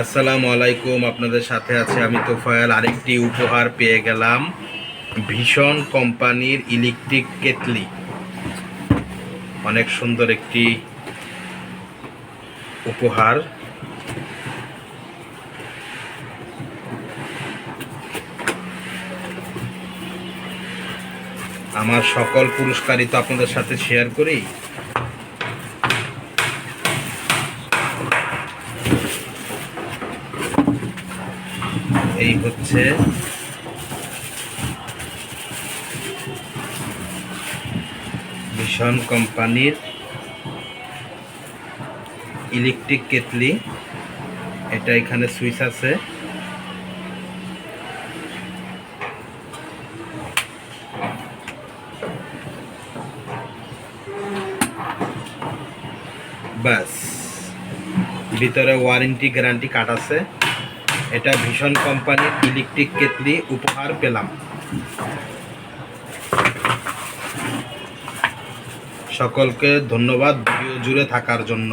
আসসালামু আলাইকুম, আপনাদের সাথে আছে আমি তোফায়াল। আরেকটি উপহার পেয়ে গেলাম ভীষণ কোম্পানির ইলেকট্রিক কেটলি। অনেক সুন্দর একটি উপহার। আমার সকল পুরস্কারই তো আপনাদের সাথে শেয়ার করি। এই হচ্ছে ভীষণ কোম্পানির ইলেকট্রিক কেটলি। এটা এখানে সুইচ আছে। বাস। ভিতরে ওয়ারেন্টি গ্যারান্টি কার্ড আছে। এটা ভীষণ কোম্পানির ইলেকট্রিক কেটলি উপহার পেলাম। সকলকে ধন্যবাদ ভিডিও জুড়ে থাকার জন্য।